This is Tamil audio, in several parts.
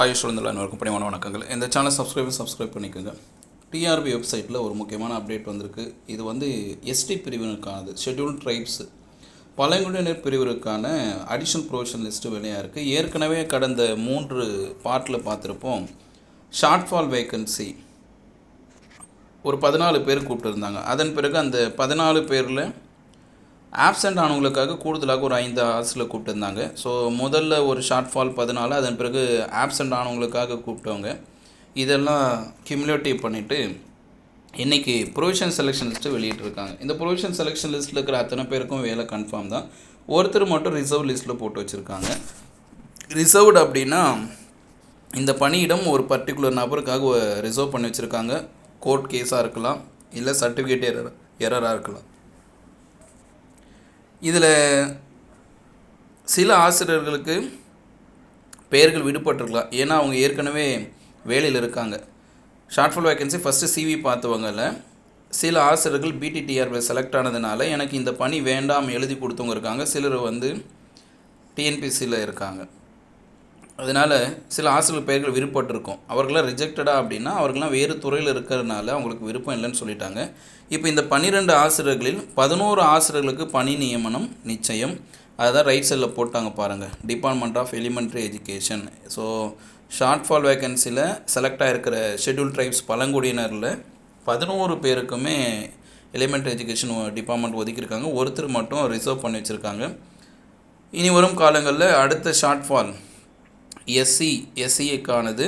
ஆயுஷ் விழுந்துள்ள அனைவருக்கும் பணிவான வணக்கங்கள். இந்த சேனல் சப்ஸ்கிரைப் சப்ஸ்கிரைப் பண்ணிக்கோங்க. டிஆர்பி வெப்சைட்டில் ஒரு முக்கியமான அப்டேட் வந்திருக்கு. இது வந்து எஸ்டி பிரிவினருக்கானது ஷெட்யூல் ட்ரைப்ஸ் பழங்குடியினர் பிரிவிற்கான அடிஷனல் ப்ரொவிஷன் லிஸ்ட்டு வெளியாக இருக்குது ஏற்கனவே கடந்த மூன்று பார்ட்டில் பார்த்துருப்போம். ஷார்ட் ஃபால் வேக்கன்சி ஒரு பதினாலு பேர் கூப்பிட்டுருந்தாங்க. அதன் பிறகு அந்த பதினாலு பேரில் ஆப்சண்ட் ஆனவங்களுக்காக கூடுதலாக ஒரு ஐந்து ஹார்ஸில் கூப்பிட்டுருந்தாங்க. ஸோ முதல்ல ஒரு ஷார்ட் ஃபால் பதினாலு அதன் பிறகு ஆப்சண்ட் ஆனவங்களுக்காக கூப்பிட்டவங்க. இதெல்லாம் கிமுலேட்டிவ் பண்ணிவிட்டு இன்றைக்கி ப்ரொவிஷன் செலெக்ஷன் லிஸ்ட்டு வெளியிட்டிருக்காங்க. இந்த ப்ரொவிஷன் செலெக்ஷன் லிஸ்ட்டில் இருக்கிற அத்தனை பேருக்கும் வேலை கன்ஃபார்ம் தான். ஒருத்தர் மட்டும் ரிசர்வ் லிஸ்ட்டில் போட்டு வச்சுருக்காங்க. ரிசர்வ்டு அப்படின்னா இந்த பணியிடம் ஒரு பர்டிகுலர் நபருக்காக ரிசர்வ் பண்ணி வச்சுருக்காங்க. கோர்ட் கேஸாக இருக்கலாம் இல்லை சர்டிஃபிகேட் எரர் எரராக இருக்கலாம். இதில் சில ஆசிரியர்களுக்கு பெயர்கள் விடுபட்டிருக்கலாம். ஏன்னா அவங்க ஏற்கனவே வேலையில் இருக்காங்க. Short fall vacancy first CV பார்த்தவங்கள சில ஆசிரியர்கள் பிடிடிஆர்பி செலக்ட் ஆனதுனால எனக்கு இந்த பணி வேண்டாம் எழுதி கொடுத்தவங்க இருக்காங்க. சிலர் வந்து டிஎன்பிசியில் இருக்காங்க. அதனால் சில ஆசிரியர் பெயர்கள் விருப்பப்பட்டிருக்கும். அவர்களாம் ரிஜெக்டடா அப்படின்னா அவர்களாம் வேறு துறையில் இருக்கிறதுனால அவங்களுக்கு விருப்பம் இல்லைன்னு சொல்லிட்டாங்க. இப்போ இந்த பன்னிரெண்டு ஆசிரியர்களில் பதினோரு ஆசிரியர்களுக்கு பணி நியமனம் நிச்சயம். அதுதான் ரைட் சைடில் போட்டாங்க பாருங்கள் department of elementary education so short fall வேக்கன்சியில் select ஆகிருக்கிற ஷெட்யூல் ட்ரைப்ஸ் பழங்குடியினரில் பதினோரு பேருக்குமே எலிமெண்ட்ரி எஜுகேஷன் டிபார்ட்மெண்ட் ஒதுக்கியிருக்காங்க. ஒருத்தர் மட்டும் ரிசர்வ் பண்ணி வச்சுருக்காங்க. இனி வரும் காலங்களில் அடுத்த ஷார்ட் ஃபால் எஸ்சி எஸ்சிஏக்கானது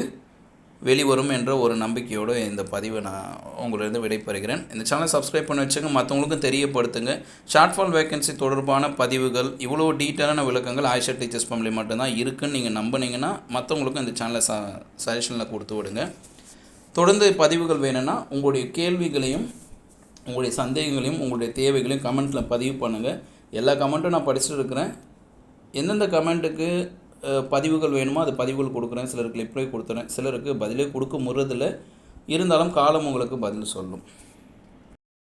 வெளிவரும் என்ற ஒரு நம்பிக்கையோடு இந்த பதிவை நான் உங்களிருந்து விடைபெறுகிறேன். இந்த சேனலை சப்ஸ்கிரைப் பண்ணி வச்சுங்க மற்றவங்களுக்கும் தெரியப்படுத்துங்க. ஷார்ட் ஃபால் வேகன்சி தொடர்பான பதிவுகள் இவ்வளோ டீட்டெயிலான விளக்கங்கள் ஆயிஷா டீச்சர்ஸ் ஃபேமிலி மட்டும்தான் இருக்குன்னு நீங்கள் நம்பினீங்கன்னா மற்றவங்களுக்கும் இந்த சேனலை ச சஜஷனில் கொடுத்து விடுங்க. தொடர்ந்து பதிவுகள் வேணும்னா உங்களுடைய கேள்விகளையும் உங்களுடைய சந்தேகங்களையும் உங்களுடைய தேவைகளையும் கமெண்ட்டில் பதிவு பண்ணுங்கள் எல்லா கமெண்ட்டும் நான் படிச்சுட்டு இருக்கிறேன். எந்தெந்த கமெண்ட்டுக்கு பதிவுகள் வேணுமோ அது பதிவுகள் கொடுக்குறேன். சிலருக்கு ரிப்ளை கொடுத்துறேன். சிலருக்கு பதிலே கொடுக்க முறதில்லை. இருந்தாலும் காலம் உங்களுக்கு பதில் சொல்லும்.